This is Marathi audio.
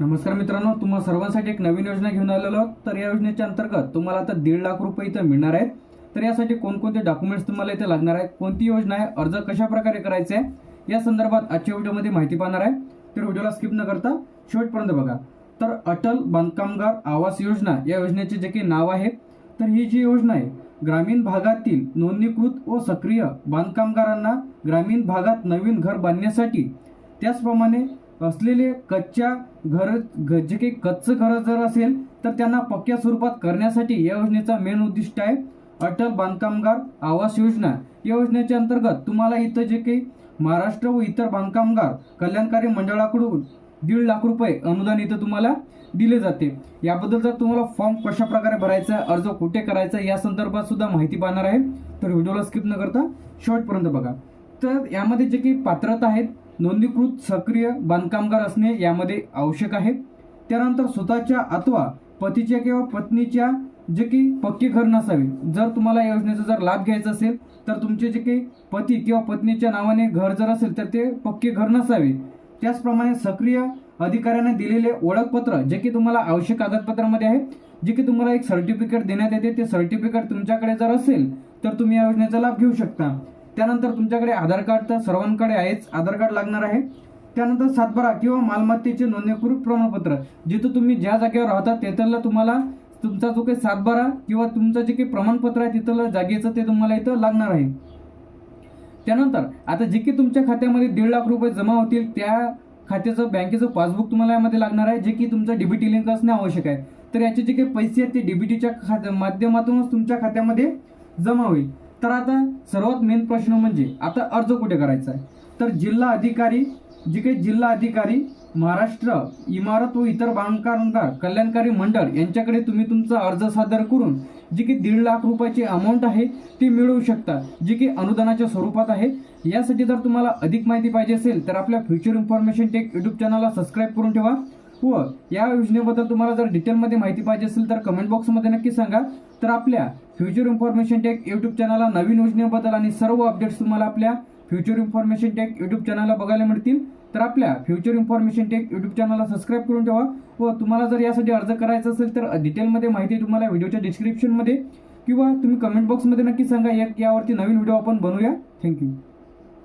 नमस्कार मित्रांनो तुम्हा सर्वांसाठी एक नवीन योजना घेऊन आलेलो आहोत. तर या योजनेच्या अंतर्गत तुम्हाला आता दीड लाख रुपये इथं मिळणार आहेत. तर यासाठी कोणकोणते डॉक्युमेंट्स तुम्हाला इथे लागणार आहेत? कोणती योजना आहे? अर्ज कशा प्रकारे करायचे? आहे या संदर्भात आजच्या व्हिडिओमध्ये माहिती पाहणार आहे. तर व्हिडिओला स्किप न करता शेवटपर्यंत बघा. तर अटल बांधकामगार आवास योजना या योजनेचे जे काही नाव आहे तर ही जी योजना आहे ग्रामीण भागातील नोंदणीकृत व सक्रिय बांधकामगारांना ग्रामीण भागात नवीन घर बांधण्यासाठी त्याचप्रमाणे असलेले कच्च्या घर जे काही कच्चं घरं जर असेल तर त्यांना पक्क्या स्वरूपात करण्यासाठी या योजनेचा मेन उद्दिष्ट आहे अटल बांधकामगार आवास योजना. या योजनेच्या अंतर्गत तुम्हाला इथं जे काही महाराष्ट्र व इतर बांधकामगार कल्याणकारी मंडळाकडून दीड लाख रुपये अनुदान इथं तुम्हाला दिले जाते. याबद्दल जर तुम्हाला फॉर्म कशा प्रकारे भरायचा आहे, अर्ज कुठे करायचा आहे, या संदर्भात सुद्धा माहिती पाहणार आहे. तर व्हिडिओला स्किप न करता शेवटपर्यंत बघा. तर यामध्ये जे काही पात्रता आहेत नोंदणीकृत सक्रिय बांधकामगार असणे यामध्ये आवश्यक आहे. त्यानंतर स्वतःच्या अथवा पतीच्या किंवा पत्नीच्या जे की पक्के घर नसावे. जर तुम्हाला या योजनेचा जर लाभ घ्यायचा असेल तर तुमचे जे काही पती किंवा पत्नीच्या नावाने घर जर असेल तर ते पक्के घर नसावे. त्याचप्रमाणे सक्रिय अधिकाऱ्याने दिलेले ओळखपत्र जे की तुम्हाला आवश्यक कागदपत्रामध्ये आहे जे की तुम्हाला एक सर्टिफिकेट देण्यात येते. ते सर्टिफिकेट तुमच्याकडे जर असेल तर तुम्ही या योजनेचा लाभ घेऊ शकता. त्यानंतर तुमच्याकडे आधार कार्ड तर सर्वांकडे आहेच आधार कार्ड लागणार आहे. त्यानंतर सातबारा किंवा मालमत्तेचे नोंदणीकृत प्रमाणपत्र जिथं तुम्ही ज्या जागेवर राहता तिथलं तुम्हाला तुमचा जो काही सातबारा किंवा तुमचं जे काही प्रमाणपत्र आहे तिथलं जागेचं ते तुम्हाला इथं लागणार आहे. त्यानंतर आता जे की तुमच्या खात्यामध्ये दीड लाख रुपये जमा होतील त्या खात्याचं बँकेचं पासबुक तुम्हाला यामध्ये लागणार आहे जे की तुमचं डीबीटी लिंक असणे आवश्यक आहे. तर याचे जे काही पैसे आहेत ते डीबीटीच्या खात्या माध्यमातूनच तुमच्या खात्यामध्ये जमा होईल. तर आता सर्वात मेन प्रश्न म्हणजे आता अर्ज कुठे करायचा आहे? तर जिल्हा अधिकारी जे काही जिल्हा अधिकारी महाराष्ट्र इमारत व इतर बांधकामगार कल्याणकारी मंडळ यांच्याकडे तुम्ही तुमचा अर्ज सादर करून जी की दीड लाख रुपयाची अमाऊंट आहे ती मिळवू शकता जी की अनुदानाच्या स्वरूपात आहे. यासाठी जर तुम्हाला अधिक माहिती पाहिजे असेल तर आपल्या फ्युचर इन्फॉर्मेशन टेक यूट्यूब चॅनलला सबस्क्राईब करून ठेवा. व या योजनेबद्दल तुम्हाला जर डिटेलमध्ये माहिती पाहिजे असेल तर कमेंट बॉक्समध्ये नक्की सांगा. तर आपल्या फ्युचर इन्फॉर्मेशन टेक यूट्यूब चॅनलला नवीन योजनेबद्दल आणि सर्व अपडेट्स तुम्हाला आपल्या फ्युचर इन्फॉर्मेशन टेक यूट्यूब चॅनलला बघायला मिळतील. तर आपल्या फ्युचर इन्फॉर्मेशन टेक यूट्यूब चॅनलला सबस्क्राईब करून ठेवा व तुम्हाला जर यासाठी अर्ज करायचा असेल तर डिटेलमध्ये माहिती तुम्हाला व्हिडिओच्या डिस्क्रिप्शनमध्ये किंवा तुम्ही कमेंट बॉक्समध्ये नक्की सांगा. एक यावरती नवीन व्हिडिओ आपण बनवूया. थँक्यू